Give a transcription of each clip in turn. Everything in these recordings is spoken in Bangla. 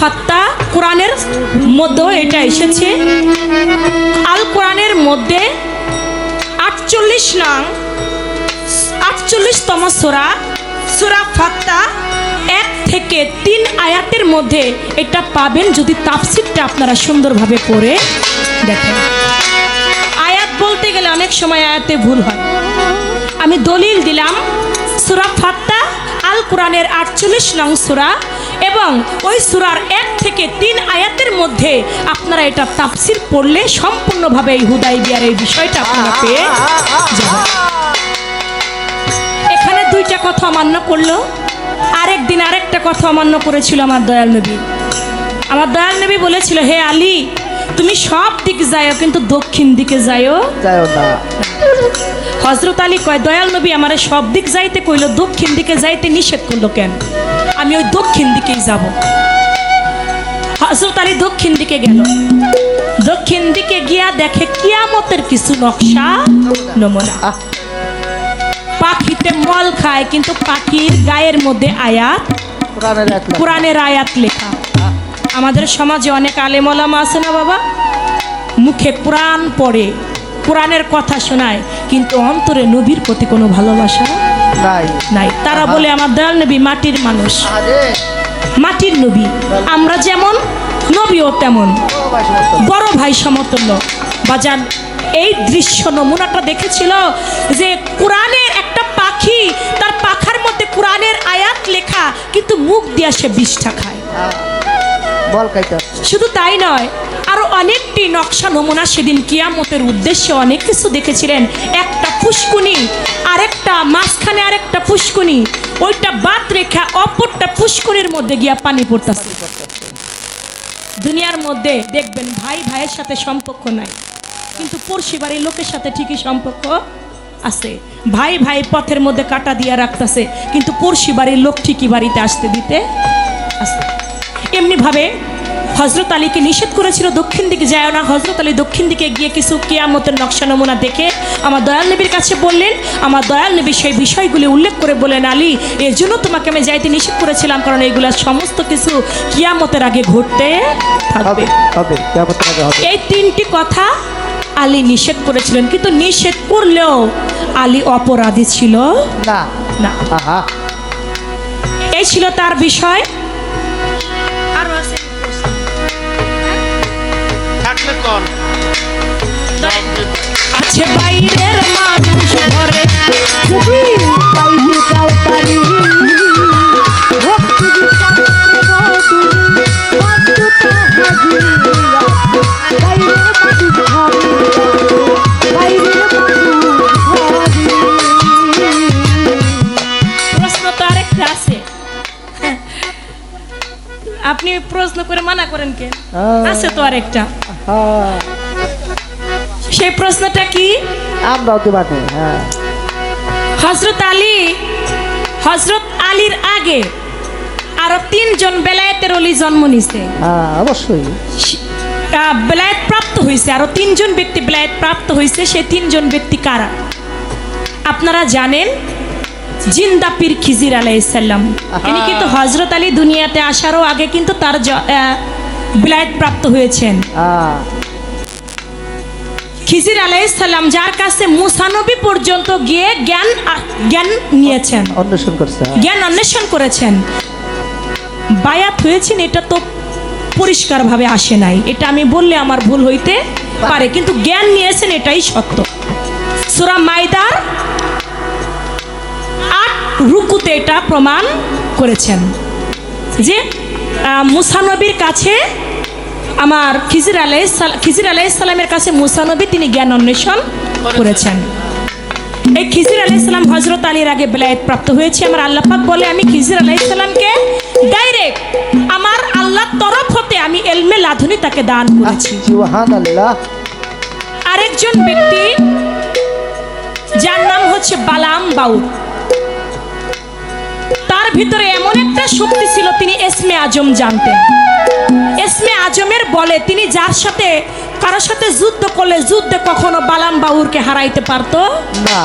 ফাত্তা কোরআনের মধ্যেও এটা এসেছে। আল কোরআনের মধ্যে আটচল্লিশ নং, আটচল্লিশতম সোরা সোরা ফাত্তা এক থেকে তিন আয়াতের মধ্যে এটা পাবেন যদি তাফসিরটা আপনারা সুন্দরভাবে পড়ে দেখেন। আয়াত বলতে গেলে অনেক সময় আয়াতে ভুল হয়। আমি দলিল দিলাম, সুরা ফাত্তা আল কোরআনের আটচল্লিশ নং সুরা এবং ওই সুরার এক থেকে তিন আয়াতের মধ্যে আপনারা এটা তাফসির পড়লে সম্পূর্ণভাবে এই হুদাই বিয়ার এই বিষয়টা আপনারা পেয়ে যাবেন। এখানে দুইটা কথা অমান্য করল আরেক দিন আরেকটা কথা অমান্য করেছিল আমার দয়াল নবী। আমার দয়াল নবী বলেছিল হে আলী তুমি সব দিকে যাও কিন্তু দক্ষিণ দিকে যাও যাও না। হজরত আলী কয় দয়াল নবী আমারে সব দিক যাইতে কইলো দক্ষিণ দিকে যাইতে নিষেধ করল কেন? আমি ওই দক্ষিণ দিকেই যাব। হজরত আলী দক্ষিণ দিকে গেল। দক্ষিণ দিকে গিয়া দেখে কিয়ামতের কিছু নকশা নমুনা। পাখিতে মল খায় কিন্তু পাখির গায়ের মধ্যে আয়াত কোরআনের আয়াত লেখা। আমাদের সমাজে অনেক আলেমলামা আছে না বাবা? মুখে কোরআন পড়ে কোরআনের কথা শোনায় কিন্তু অন্তরে নবীর প্রতি কোনো ভালোবাসা নাই। নাই। তারা বলে আমার দয়াল নবী মাটির মানুষ। মাটির নবী। আমরা যেমন নবীও তেমন। বড় ভাই সমতুল্য। বাজান এই দৃশ্য নমুনাটা দেখেছিল যে কোরআনের একটা পাখি তার পাখার মধ্যে কোরআনের আয়াত লেখা কিন্তু মুখ দিয়া সে বিষ্ঠা খায়। শুধু তাই নয় আরও অনেকটি নকশা নমুনা সেদিন কিয়ামতের উদ্দেশ্যে অনেক কিছু দেখেছিলেন। একটা পুষ্কুনি আরেকটা মাঝখানে আরেকটা পুষ্কুনি, ওইটা বাদ রেখা অপরটা পুষ্কুনির মধ্যে গিয়া পানি পড়তেছে। দুনিয়ার মধ্যে দেখবেন ভাই ভাইয়ের সাথে সম্পর্ক নাই, কিন্তু পড়শি বাড়ির লোকের সাথে ঠিকই সম্পর্ক আছে। ভাই ভাই পথের মধ্যে কাটা দিয়া রাখতেছে, কিন্তু পড়শি বাড়ির লোক ঠিকই বাড়িতে আসতে দিতে আসে। এমনিভাবে হজরত আলীকে নিষেধ করেছিল দক্ষিণ দিকে যায় না। হজরত আলী দক্ষিণ দিকে গিয়ে কিছু কেয়ামতের নকশা নমুনা দেখে আমার দয়াল নবীর কাছে বললেন আমার দয়াল নবী সেই বিষয়গুলি উল্লেখ করে বলেন আলী এর জন্য তোমাকে আমি যাইতে নিষেধ করেছিলাম কারণ এইগুলা সমস্ত কিছু কিয়ামতের আগে ঘটতে থাকবে। এই তিনটি কথা আলী নিষেধ করেছিলেন কিন্তু নিষেধ করলেও আলী অপরাধী ছিল না। না। এই ছিল তার বিষয়। আরও আছে। কন আছে বাইরের মানুষ ঘরে। আপনি প্রশ্ন করে মানা করেন কে আছে তো আরেকটা। হ্যাঁ। সেই প্রশ্নটা কি? আমরাও তো মানে হ্যাঁ। হজরত আলী হজরত আলীর আগে আরও তিনজন বেলায়েতের অলি জন্ম নিছে। হ্যাঁ অবশ্যই। বেলায়েত প্রাপ্ত হয়েছে আরও তিনজন ব্যক্তি বেলায়েত প্রাপ্ত হয়েছে সেই তিনজন ব্যক্তি কারা? আপনারা জানেন? জিন্দা পীর খিজির আলাইসাল্লাম ইনি কিন্তু হজরত আলী দুনিয়াতে আসারও আগে কিন্তু তার বেলায়েত প্রাপ্ত হয়েছেন। হ্যাঁ খিজির আলাইসাল্লাম যার কাছে মুসানবী পর্যন্ত গিয়ে জ্ঞান জ্ঞান নিয়েছেন। অন্বেষণ করছে হ্যাঁ। জ্ঞান অন্বেষণ করেছেন। বায়াত হয়েছেন এটা তো পরিষ্কারভাবে আসে নাই। এটা আমি বললে আমার ভুল হইতে পারে কিন্তু জ্ঞান নিয়েছেন এটাই সত্য। সুরা মাইদার রুকুতে এটা প্রমাণ করেছেন যে মুসানবীর কাছে আমার খিজির আলাই খিজির আলাইসাল্লামের কাছে মুসানবী তিনি জ্ঞান অন্বেষণ করেছেন। এই খিজির আলাইসাল্লাম হজরত আলীর আগে বেলায়েত প্রাপ্ত হয়েছে। আমার আল্লাহ পাক বলে আমি খিজির আলাইসাল্লামকে ডাইরেক্ট আমার আল্লাহর তরফ হতে আমি এলমে লাধুনি তাকে দান করেছি। আরেকজন ব্যক্তি যার নাম হচ্ছে বালাম বাউল তার ভিতরে এমন একটা শক্তি ছিল তিনি এসমে আজম জানতেন। এসমে আজমের বলে তিনি যার সাথে কারোর সাথে যুদ্ধ করলে যুদ্ধে কখনো বালাম বাউরকে হারাইতে পারতো? না।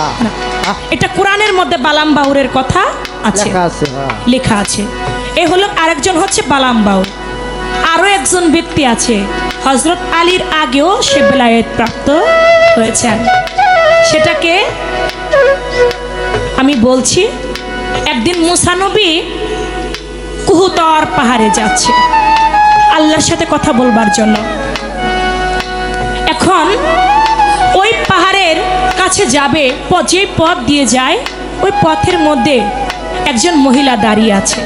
এটা কোরআনের মধ্যে বালাম বাউরের কথা আছে। লেখা আছে হ্যাঁ। লেখা আছে। এ হলো আরেকজন হচ্ছে বালাম বাউর আরও একজন ব্যক্তি আছে হজরত আলীর আগেও সে বেলায়েত প্রাপ্ত হয়েছেন। সেটাকে আমি বলছি একদিন মুসানবী কুহুতর পাহাড়ে যাচ্ছে। আল্লাহর সাথে কথা বলবার জন্য। এখন ওই পাহাড়ের কাছে যাবে যে পথ দিয়ে যায়, ওই পথের মধ্যে একজন মহিলা দাঁড়িয়ে আছে।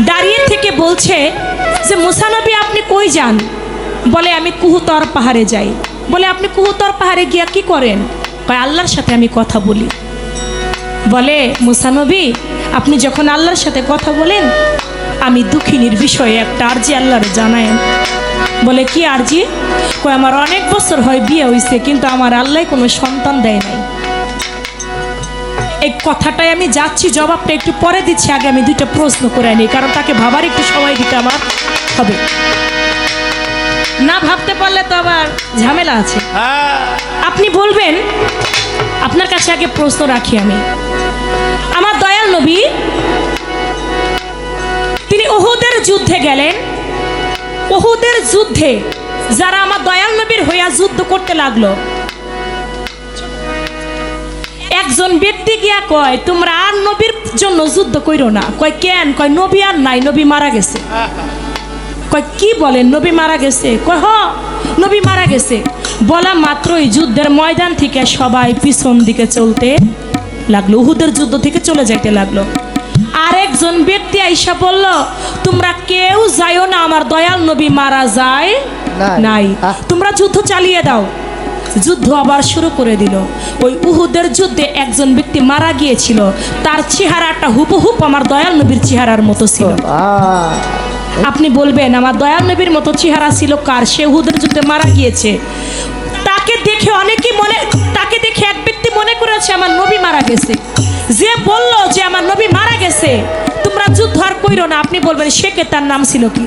দাঁড়িয়ে থেকে বলছে যে মুসানবী আপনি কই যান? বলে, আমি কুহুতর পাহাড়ে যাই। বলে, আপনি কুহুতর পাহাড়ে গিয়া কি করেন? কয়, আল্লাহর সাথে আমি কথা বলি। বলে মুসানবী আপনি যখন আল্লাহর সাথে কথা বলেন আমি দুঃখিনীর বিষয়ে একটা আর্জি আল্লাহর জানায়েন বলে কি আর্জি? কই আমার অনেক বছর হয় বিয়ে হয়েছে কিন্তু আমার আল্লাহ কোনো সন্তান দেয় নাই। এই কথাটাই আমি যাচ্ছি জবাবটা একটু পরে দিচ্ছি আগে আমি দুইটা প্রশ্ন করে নিই কারণ তাকে ভাবার একটু সময় দিতে আমার হবে। না ভাবতে পারলে তো আবার ঝামেলা আছে। আপনি বলবেন আপনার কাছে আগে প্রশ্ন রাখি আমি। গেলেন ওহুদের যুদ্ধে যারা আমার দয়াল নবীর হইয়া যুদ্ধ করতে লাগল। একজন ব্যক্তি গিয়া কয়, তোমরা আর নবীর জন্য যুদ্ধ কইরো না। কয়, কেন? কয়, নবী আর নাই, নবী মারা গেছে। কয়, কি বলেন, নবী মারা গেছে? কয়, হ, নবী মারা গেছে। বলা মাত্রই যুদ্ধের ময়দান থেকে সবাই পিছন দিকে চলতে লাগল, উহুদের যুদ্ধ থেকে চলে যাইতে লাগল। আরেকজন ব্যক্তি আইসা বলল তোমরা কেউ যাইও না আমার দয়াল নবী মারা যায় নাই। তোমরা যুদ্ধ চালিয়ে দাও। যুদ্ধ আবার শুরু করে দিল। ওই উহুদের যুদ্ধে একজন ব্যক্তি মারা গিয়েছিল। তার চেহারাটা হুবহুব আমার দয়াল নবীর চেহারার মতো ছিল। আপনি বলবেন আমার দয়াল নবীর মতো চেহারা ছিল কার? সে উহুদের যুদ্ধে মারা গিয়েছে। দেখে অনেকেই মনে তাকে দেখে এক ব্যক্তি মনে করেছে, আমার নবী মারা গেছে। যে বলল যে, আমার নবী মারা গেছে। তোমরা যুদ্ধ আর কইরো না। আপনি বলবেন, সে কে? তার নাম ছিল কি?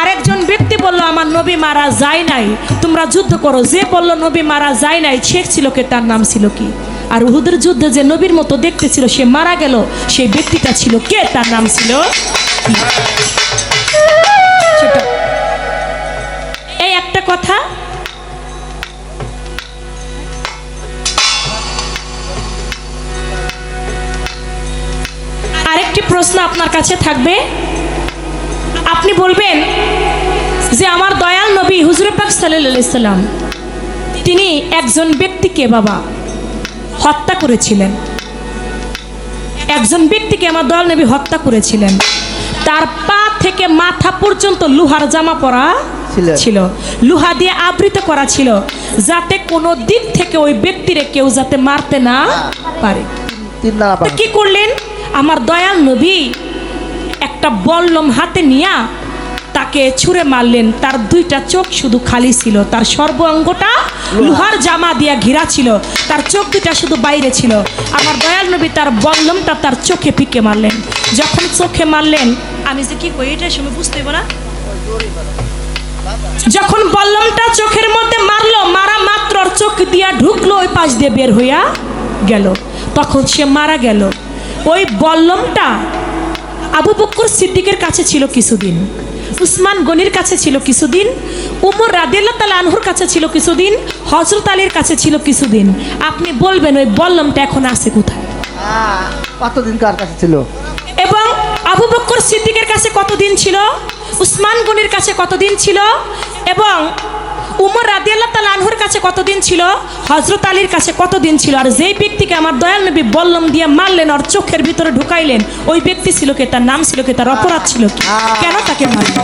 আরেকজন ব্যক্তি বলল, আমার নবী মারা যায় নাই, তোমরা যুদ্ধ করো। যে বলল, নবী মারা যায় নাই শেখ ছিল কে? তার নাম ছিল কি? আর উহুদের যুদ্ধে যে নবীর মতো দেখতে ছিল, সে মারা গেল, সেই ব্যক্তিটা ছিল কে? তার নাম ছিল এই একটা কথা প্রশ্ন আপনার কাছে থাকবে? আপনি বলবেন যে আমার দয়াল নবী হুজুর পাক সাল্লাম তিনি একজন ব্যক্তিকে বাবা হত্যা করেছিলেন। একজন ব্যক্তিকে আমার দয়াল নবী হত্যা করেছিলেন। তার পা থেকে মাথা পর্যন্ত লোহার জামা পরা ছিল। লোহা দিয়ে আবৃত করা ছিল যাতে কোনো দিক থেকে ওই ব্যক্তিরে কেউ যাতে মারতে না পারে। কি করলেন? আমার দয়াল নবী একটা বল্লম হাতে নিয়া তাকে ছুঁড়ে মারলেন। তার দুইটা চোখ শুধু খালি ছিল। তার সর্ব অঙ্গটা লোহার জামা দিয়া ঘেরা ছিল। তার চোখ দুটা শুধু বাইরে ছিল। আমার দয়াল নবী তার বল্লমটা তার চোখে পিকে মারলেন। যখন চোখে মারলেন আমি যে কি কই এটা সময় বুঝতে না? যখন বল্লমটা চোখের মধ্যে মারলো মারা মাত্র চোখ দিয়া ঢুকলো ওই পাশ দিয়ে বের হইয়া গেল। তখন সে মারা গেল। ওই বল্লমটা আবু বক্কর সিদ্দিকের কাছে ছিল কিছুদিন উসমান গনির কাছে ছিল কিছুদিন উমর রাদিল্লা তালা আনহুর কাছে ছিল কিছুদিন হজরত আলীর কাছে ছিল কিছুদিন। আপনি বলবেন ওই বল্লমটা এখন আছে কোথায়? কতদিন কার কাছে ছিল? এবং আবু বক্কর সিদ্দিকের কাছে কতদিন ছিল? উসমান গনির কাছে কতদিন ছিল? এবং উমর রাদিয়াল্লাহ তাল আনহুর কাছে কতদিন ছিল? হজরত আলীর কাছে কতদিন ছিল? আর যেই ব্যক্তিকে আমার দয়াল নবী বল্লম দিয়ে মারলেন আর চোখের ভিতরে ঢুকাইলেন, ওই ব্যক্তি ছিল কে? তার নাম ছিল কে? তার অপরাধ ছিল কেন তাকে মারলেন?